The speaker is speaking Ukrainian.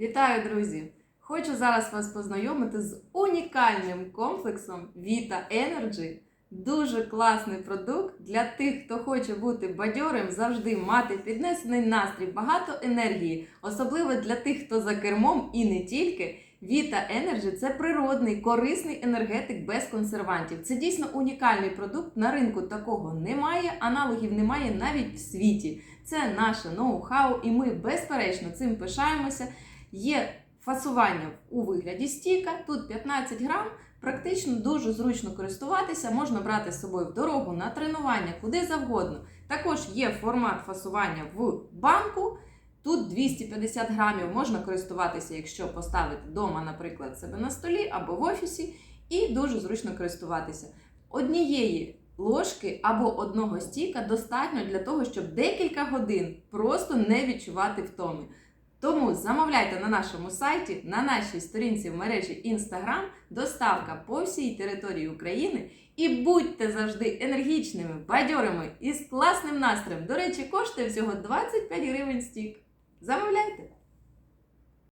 Вітаю, друзі! Хочу зараз вас познайомити з унікальним комплексом Vita Energy. Дуже класний продукт для тих, хто хоче бути бадьорим, завжди мати піднесений настрій, багато енергії, особливо для тих, хто за кермом і не тільки. Vita Energy це природний, корисний енергетик без консервантів. Це дійсно унікальний продукт. На ринку такого немає, аналогів немає навіть в світі. Це наше ноу-хау, і ми безперечно цим пишаємося. Є фасування у вигляді стіка, тут 15 грам. Практично дуже зручно користуватися, можна брати з собою в дорогу на тренування, куди завгодно. Також є формат фасування в банку. Тут 250 грамів можна користуватися, якщо поставити вдома, наприклад, себе на столі або в офісі, і дуже зручно користуватися. Однієї ложки або одного стіка достатньо для того, щоб декілька годин просто не відчувати втоми. Замовляйте на нашому сайті, на нашій сторінці в мережі Instagram, доставка по всій території України і будьте завжди енергічними, бадьорими і з класним настроєм. До речі, коштує всього 25 гривень стік. Замовляйте!